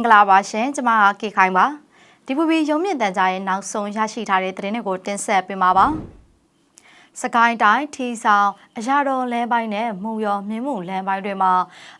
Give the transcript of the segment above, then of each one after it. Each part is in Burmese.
င်္ဂလာပါရှင်ကျမကကေခိုင်ပါဒီပူပီရုံမြင့်တန်ကြားရဲ့နောက်ဆုံးရရှိထားတဲ့သတင်းတွေကိုတင်ဆက်ပေးမှာပါ စကိုင်းတိုင်းထီဆောင်အရာတော်လမ်းပိုင်းနဲ့မုံရောမြင်းမှုလမ်းပိုင်းတွေမှာ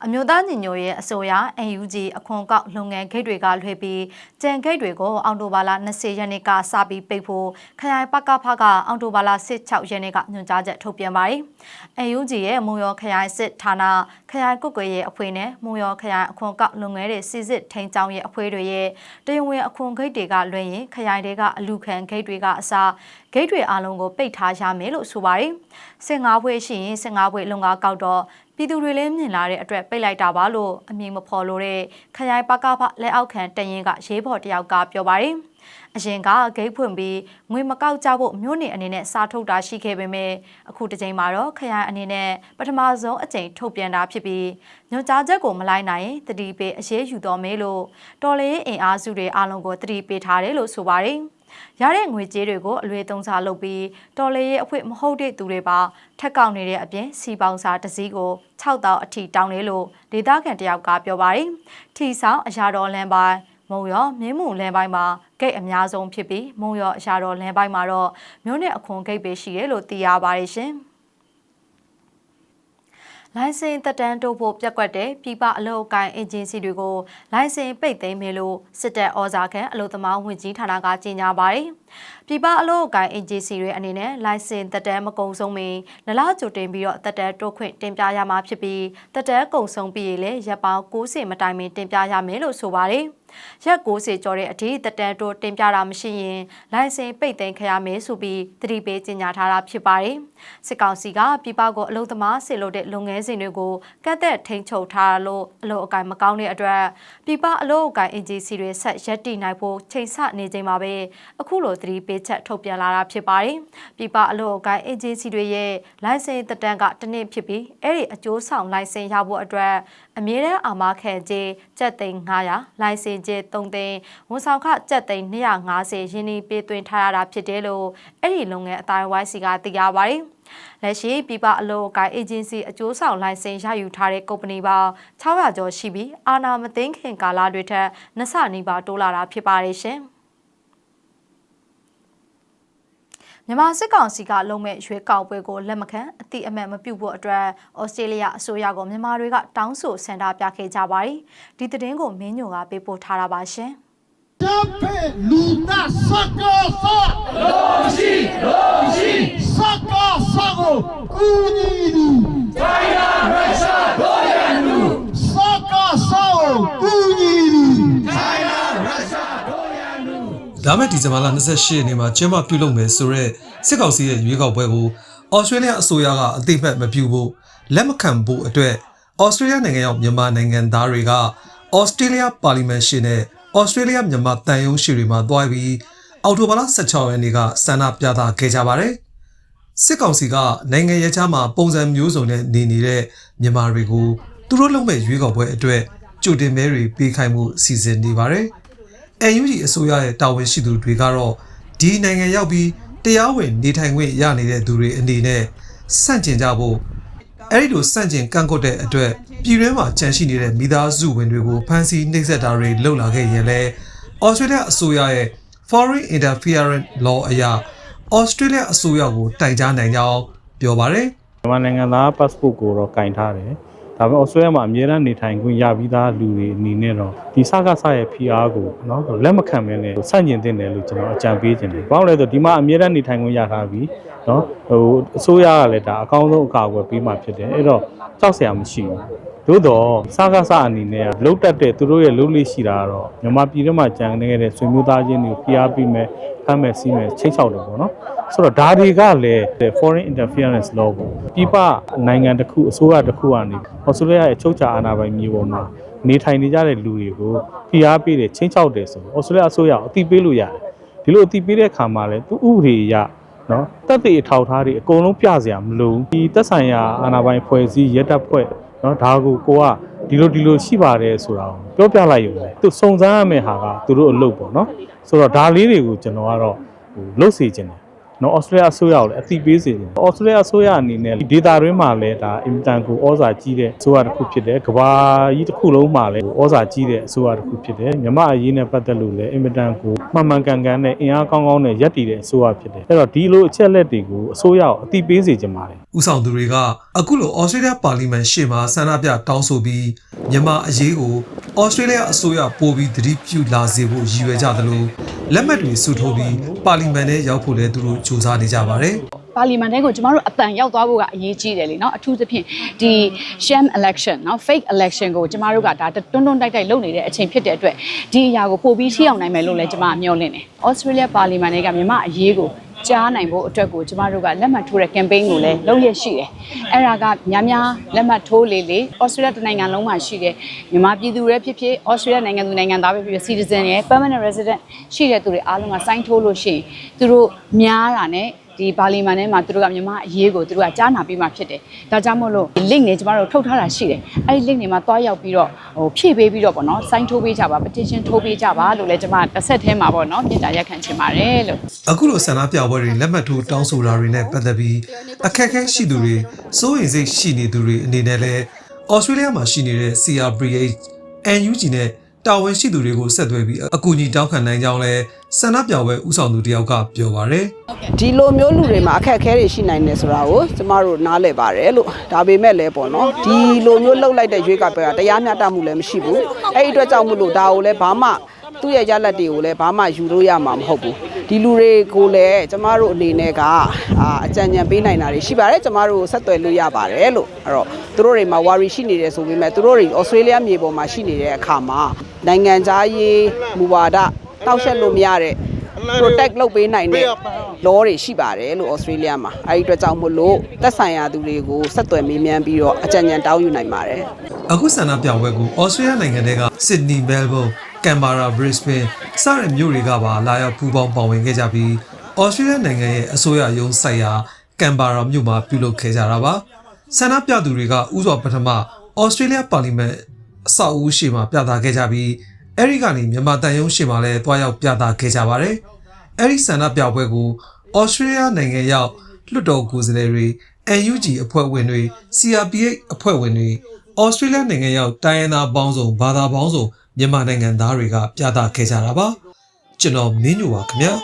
အမျိုးသားညီညွတ်ရေးအစိုးရ NUG အခွန်ကောက်လုပ်ငန်းဂိတ်တွေကလွှဲပြီးကြံဂိတ်တွေကိုအော်တိုဘာလ20ရက်နေ့ကစပြီးပိတ်ဖို့ခရိုင်ပကဖကအော်တိုဘာလ16ရက်နေ့ကညွှန်ကြားချက်ထုတ်ပြန်ပါတယ်။ NUG ရဲ့မုံရောခရိုင်စစ်ဌာနခရိုင်ကုတ်ကွယ်ရဲ့အဖွဲ့နဲ့မုံရောခရိုင်အခွန်ကောက်လုပ်ငန်းတွေစစ်စစ်ထိန်းကျောင်းရဲ့အဖွဲ့တွေရဲ့တရားဝင်အခွန်ဂိတ်တွေကလွှဲရင်ခရိုင်တွေကအလူခံဂိတ်တွေကအစားဂိတ်တွေအလုံးကိုပိတ်ထားရမယ်လို့ဆိုပါတယ်။စင်ငါးဘွေရှိရင်စင်ငါးဘွေလုံငါကောက်တော့ပြည်သူတွေလည်းမြင်လာတဲ့အတွက်ပိတ်လိုက်တာပါလို့အမည်မဖော်လို့တဲ့ခရိုင်ပကဖလက်အောက်ခံတရင်ကရေးဖော်တယောက်ကပြောပါတယ်။အရင်ကဂိတ်ဖွင့်ပြီးငွေမကောက်ကြဖို့မြို့နယ်အနေနဲ့စာထုတ်တာရှိခဲ့ပေမဲ့အခုတစ်ချိန်မှာတော့ခရိုင်အနေနဲ့ပထမဆုံးအကြိမ်ထုတ်ပြန်တာဖြစ်ပြီးညွှန်ကြားချက်ကိုမလိုက်နိုင်ရင်တတိပေးအရေးယူတော်မယ်လို့တော်လေးအင်အားစုတွေအားလုံးကိုတတိပေးထားတယ်လို့ဆိုပါတယ်။ ရတဲ့ငွေကြေးတွေကိုအလွေသုံးစားလုပ်ပြီးတော်လေရဲ့အဖွင့်မဟုတ်တဲ့သူတွေပါထက်ကောက်နေတဲ့အပြင်စီပေါင်းစာတစ်စီးကို6တောင်အထိတောင်းတယ်လို့ဒေသခံတယောက်ကပြောပါတယ်။ထီဆောင်အရာတော်လမ်းပိုင်းမုံရောမြင်းမှုလမ်းပိုင်းမှာဂိတ်အများဆုံးဖြစ်ပြီးမုံရောအရာတော်လမ်းပိုင်းမှာတော့မြို့နယ်အခွန်ဂိတ်ပဲရှိတယ်လို့သိရပါတယ်ရှင်။ လိုင်စင်တက်တန်းတိုးဖို့ပြက်ကွက်တဲ့ပြည်ပအလုပ်အကိုင်အေဂျင်စီတွေကိုလိုင်စင်ပိတ်သိမ်းမယ်လို့စစ်တပ်ဩဇာခံအလုပ်သမားဝင်ကြီးဌာနကကြေညာပါတယ်။ပြည်ပအလုပ်အကိုင်အေဂျင်စီတွေအနေနဲ့လိုင်စင်တက်တန်းမကုံဆုံးမီနလားကြိုတင်ပြီးတော့တက်တန်းတိုးခွင့်တင်ပြရမှာဖြစ်ပြီးတက်တန်းကုံဆုံးပြီးရင်လည်းရပ်ပေါင်း90မတိုင်မီတင်ပြရမယ်လို့ဆိုပါတယ်။ရက်90ကျော်တဲ့အထိတက်တန်းတိုးတင်ပြတာမရှိရင်လိုင်စင်ပိတ်သိမ်းခရမယ်ဆိုပြီးသတိပေးကြေညာထားတာဖြစ်ပါတယ်။စစ်ကောင်စီကပြည်ပကိုအလုံသမားဆေလို့တဲ့လုပ်ငန်းစဉ်တွေကိုကတ်သက်ထိန်းချုပ်ထားလို့အလုံအကင်မကောင်းတဲ့အတွက်ပြည်ပအလုံအကင်အေဂျင်စီတွေဆက်ရက်တည်နိုင်ဖို့ချိန်ဆနေချိန်မှာပဲအခုလိုသတိပေးချက်ထုတ်ပြန်လာတာဖြစ်ပါတယ်။ပြည်ပအလုံအကင်အေဂျင်စီတွေရဲ့လိုင်စင်တက်တန်းကတစ်နှစ်ဖြစ်ပြီးအဲ့ဒီအကျိုးဆောင်လိုင်စင်ရဖို့အတွက်အမြဲတမ်းအာမခံကြေးကျပ်သိန်း900လိုင်စင်ကြေး3သိန်းဝန်ဆောင်ခကျပ်သိန်း250ရင်းနှီးပေးသွင်းထားရတာဖြစ်တယ်လို့အဲ့ဒီလုပ်ငန်းအတိုင်းဝိုင်းစီကသိရပါတယ်လက်ရှိပြည်ပအလုပ်အကိုင်အေဂျင်စီအကျိုးဆောင်လိုင်စင်ရယူထားတဲ့ကုမ္ပဏီပေါင်း600ကျော်ရှိပြီးအာဏာမသိမ်းခင်ကာလတွေထက်နှစ်ဆနီးပါးတိုးလာတာဖြစ်ပါတယ်ရှင်။ မြန်မာစစ်ကောင်စီကလုံမဲ့ရွေးကောက်ပွဲကိုလက်မခံအတိအမှန်မပြုတ်ဖို့အတွက်ဩစတြေးလျအစိုးရကိုမြန်မာတွေကတောင်းဆိုဆန္ဒပြခဲ့ကြပါတယ်။ဒီသတင်းကိုမင်းညိုကပေးပို့ထားတာပါရှင်။တပ်ဖဲလူနာစကားစလို့ရှိလို့ရှိစကားစကိုကူညီလူတိုင်းရရုရှားတို့ရလူစကားစကိုကူညီလူ လာမယ့်ဒီဇင်ဘာလ28ရက်နေ့မှာကျင်းပပြုလုပ်မယ်ဆိုတော့စစ်ကောင်စီရဲ့ရွေးကောက်ပွဲကိုဩစတြေးလျအစိုးရကအသိမှတ်မပြုဖို့လက်မခံဖို့အတွက်ဩစတြေးလျနိုင်ငံရောက်မြန်မာနိုင်ငံသားတွေကဩစတြေးလျပါလီမန်ရှင်နဲ့ဩစတြေးလျမြန်မာတန်ယုံရှိတွေမှာတွားပြီးအော်တိုဘာလ16ရက်နေ့ကဆန္ဒပြသခဲ့ကြပါတယ်စစ်ကောင်စီကနိုင်ငံရေးခြားမှာပုံစံမျိုးစုံနဲ့နေနေတဲ့မြန်မာတွေကိုသူတို့လုံးမဲ့ရွေးကောက်ပွဲအတွက်ကြိုတင်မဲတွေပေးခိုင်းမှုစီစဉ်နေပါတယ်။ NUG အစိုးရရဲ့တာဝန်ရှိသူတွေကတော့ဒီနိုင်ငံရောက်ပြီးတရားဝင်နေထိုင်ခွင့်ရနေတဲ့သူတွေအနေနဲ့စန့်ကျင်ကြဖို့အဲ့ဒီလိုစန့်ကျင်ကန့်ကွက်တဲ့အတွက်ပြည်တွင်းမှာကြန့်ရှိနေတဲ့မိသားစုဝင်တွေကိုဖမ်းဆီးနှိပ်စက်တာတွေလုပ်လာခဲ့ရင်လည်း Australia အစိုးရရဲ့ Foreign Interference Law အရ Australia အစိုးရကိုတိုင်ကြားနိုင်ကြောင်းပြောပါတယ်မြန်မာနိုင်ငံသား passport ကိုတော့ကင်ထားတယ် ဒါပေမဲ့အစွဲမှာအမြဲတမ်းနေထိုင်ခွင့်ရပြီးသားလူတွေအနေနဲ့တော့ဒီစကားစရဲ့ဖိအားကိုနော်လက်မခံဘဲနဲ့ဆန့်ကျင်တင်တယ်လို့ကျွန်တော်အကြံပေးခြင်းတယ်။ဘာလို့လဲဆိုဒီမှာအမြဲတမ်းနေထိုင်ခွင့်ရထားပြီနော်ဟိုအစိုးရကလည်းဒါအကောင်းဆုံးအကာအကွယ်ပေးမှဖြစ်တယ်။အဲ့တော့ကြောက်စရာမရှိဘူး။ သို့တော့စကားဆအနေနဲ့လှုပ်တက်တဲ့သူတို့ရဲ့လှုပ်လေးရှိတာကတော့မြန်မာပြည်ထဲမှာကြံနေတဲ့ဆွေမျိုးသားချင်းတွေကို PR ပေးမယ်ဖမ်းမယ်စီးမယ်ချိတ်ချောက်တယ်ပေါ့နော်။ဆိုတော့ဒါတွေကလည်း foreign interference law ပေါ့ပြပနိုင်ငံတစ်ခုအစိုးရတစ်ခုကနေဩစတြေးလျရဲ့ချုပ်ချာအာဏာပိုင်မျိုးပေါ်မှာနေထိုင်နေကြတဲ့လူတွေကိုဖိအားပေးတယ်ချင်းချောက်တယ်ဆိုဩစတြေးလျအစိုးရအတိပေးလို့ရတယ်ဒီလိုအတိပေးတဲ့အခါမှာလည်းသူဥပဒေအရနော်တက်တဲ့အထောက်အထားတွေအကုန်လုံးပြစရာမလိုဘူးဒီသက်ဆိုင်ရာအာဏာပိုင်ဖွဲ့စည်းရက်တပ်ဖွဲ့ နော်ဒါကိုကိုကဒီလိုဒီလိုရှိပါတယ်ဆိုတာကိုပြောပြလိုက်ရုံပဲသူစုံစမ်းရမယ့်ဟာကသူတို့အလုပ်ပေါ့နော်ဆိုတော့ဒါလေးတွေကိုကျွန်တော်ကတော့ဟိုလှုပ်စေခြင်းတယ် နော်ဩစတြေးလျအစိုးရကိုလည်းအသိပေးစေတယ်ဩစတြေးလျအစိုးရအနေနဲ့ဒေတာတွင်းမှာလည်းဒါအင်တန်ကိုဩဇာကြီးတဲ့အစိုးရတစ်ခုဖြစ်တယ်ကမ္ဘာကြီးတစ်ခုလုံးမှာလည်းဩဇာကြီးတဲ့အစိုးရတစ်ခုဖြစ်တယ်မြမအရေးနဲ့ပတ်သက်လို့လည်းအင်တန်ကိုမှန်မှန်ကန်ကန်နဲ့အင်အားကောင်းကောင်းနဲ့ရပ်တည်တဲ့အစိုးရဖြစ်တယ်အဲ့တော့ဒီလိုအချက်လက်တွေကိုအစိုးရကိုအသိပေးစေချင်ပါတယ်ဦးဆောင်သူတွေကအခုလိုဩစတြေးလျပါလီမန်ရှေ့မှာဆန္ဒပြတောင်းဆိုပြီးမြန်မာအရေးကိုဩစတြေးလျအစိုးရပို့ပြီးသတိပြုလာစေဖို့ရည်ရွယ်ကြသလိုလက်မှတ်တွေစုထိုးပြီးပါလီမန်ထဲရောက်ဖို့လည်းသူတို့ကြိုးစားနေကြပါတယ်ပါလီမန်တဲကိုကျမတို့အတန်ရောက်သွားဖို့ကအရေးကြီးတယ်လေနော်အထူးသဖြင့်ဒီ sham election နော် fake election ကိုကျမတို့ကဒါတွန်းတွန်းတိုက်တိုက်လုပ်နေတဲ့အချိန်ဖြစ်တဲ့အတွက်ဒီအရာကိုပိုပြီးထိအောင်နိုင်မယ်လို့လည်းကျမမျှော်လင့်တယ်။ Australia Parliament ကမြန်မာအရေးကို ကြားနိုင်ဖို့အတွက်ကိုကျမတို့ကလက်မှတ်ထိုးတဲ့ campaign ကိုလည်းလုပ်ရရှိတယ်။အဲ့ဒါကများများလက်မှတ်ထိုးလေလေ Australia တနိုင်ငံလုံးမှာရှိတဲ့မြန်မာပြည်သူတွေဖြစ်ဖြစ် Australia နိုင်ငံသူနိုင်ငံသားပဲဖြစ်ဖြစ် citizen ရဲ့ permanent resident ရှိတဲ့သူတွေအားလုံးက sign ထိုးလို့ရှိရင်သူတို့များတာနဲ့ ဒီပါလီမန်ထဲမှာသူတို့ကမြန်မာအရေးကိုသူတို့ကကြားနာပြီးမှဖြစ်တယ်။ဒါကြောင့်မို့လို့ link တွေကျမတို့ထုတ်ထားတာရှိတယ်။အဲ့ဒီ link တွေမှာတွားရောက်ပြီးတော့ဟိုဖြည့်ပေးပြီးတော့ပေါ့နော် sign ထိုးပေးကြပါ petition ထိုးပေးကြပါလို့လည်းကျမတစ်ဆက်ထဲမှာပေါ့နော်မြေတားရက်ခံချင်ပါတယ်လို့အခုလိုဆန္ဒပြပွဲတွေလက်မှတ်ထိုးတောင်းဆိုတာတွေနဲ့ပတ်သက်ပြီးအခက်အခဲရှိသူတွေစိုးရိမ်စိတ်ရှိနေသူတွေအနေနဲ့လည်းဩစတြေးလျမှာရှိနေတဲ့ CRPH NUG နဲ့ တာဝန်ရှိသူတွေကိုဆက်သွယ်ပြီးအကူအညီတောင်းခံနိုင်ကြောင်းလဲဆန္ဒပြပွဲဥဆောင်သူတယောက်ကပြောပါရယ်ဒီလိုမျိုးလူတွေမှာအခက်အခဲတွေရှိနိုင်တယ်ဆိုတာကိုကျမတို့နားလည်ပါတယ်လို့ဒါပေမဲ့လည်းပေါ့နော်ဒီလိုမျိုးလှုပ်လိုက်တဲ့ရွေးကောက်ပွဲကတရားမျှတမှုလည်းမရှိဘူးအဲ့ဒီအတွက်ကြောင့်မို့လို့ဒါကိုလည်းဘာမှ သူ့ရဲ့ရလက်တွေကိုလည်းဘာမှယူလို့ရမှာမဟုတ်ဘူးဒီလူတွေကိုလည်းကျမတို့အနေနဲ့ကအာအကြံဉာဏ်ပေးနိုင်တာတွေရှိပါတယ်ကျမတို့ဆက်သွယ်လို့ရပါတယ်လို့အဲ့တော့သူတို့တွေမှာ worry ရှိနေတယ်ဆိုပေမဲ့သူတို့တွေ Australia မြေပေါ်မှာရှိနေတဲ့အခါမှာနိုင်ငံသားရေးမူဝါဒတောက်ရှက်လို့မရတဲ့ protect လုပ်ပေးနိုင်တဲ့ law တွေရှိပါတယ်လို့ Australia မှာအဲဒီအတွက်ကြောင့်မို့လို့သက်ဆိုင်ရာသူတွေကိုဆက်သွယ်မေးမြန်းပြီးတော့အကြံဉာဏ်တောင်းယူနိုင်ပါတယ်အခုဆန္ဒပြပွဲကိုဩစတြေးလျနိုင်ငံတွေက Sydney, Melbourne, Canberra, Brisbane စတဲ့မြို့တွေကပါလာရောက်ပူးပေါင်းပါဝင်ခဲ့ကြပြီးဩစတြေးလျနိုင်ငံရဲ့အစိုးရရုံးဆိုင်ရာ Canberra မြို့မှာပြုလုပ်ခဲ့ကြတာပါဆန္ဒပြသူတွေကဥစွာပထမဩစတြေးလျပါလီမန်အဆောက်အဦရှိမှာပြသခဲ့ကြပြီးအဲဒီကနေမြန်မာတန်ယုံရှိမှာလည်းတွားရောက်ပြသခဲ့ကြပါတယ်အဲဒီဆန္ဒပြပွဲကိုဩစတြေးလျနိုင်ငံရောက်လွှတ်တော်ကိုယ်စားလှယ်တွေ NUG အဖွဲ့ဝင်တွေ CRPH အဖွဲ့ဝင်တွေဩစတြေးလျနိုင်ငံရောက်တိုင်းရင်းသားပေါင်းစုံဘာသာပေါင်းစုံ မြန်မာနိုင်ငံသားတွေကပြသခဲ့ကြတာပါကျွန်တော်မင်းညိုပါခင်ဗျာစ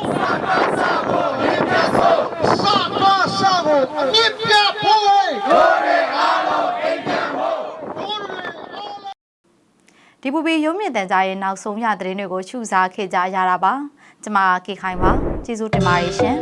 ကားစကိုအမြင့်ပြဖို့ဝေးတို့တွေအားလုံးအိမ်ပြန်ဖို့တို့တွေအားလုံးဒီပူပီရုံးမြင့်တန်ကြားရဲ့နောက်ဆုံးရသတင်းတွေကိုရှုစားခဲ့ကြရတာပါ ကျမကေခိုင်ပါကျေးဇူးတင်ပါတယ်ရှင်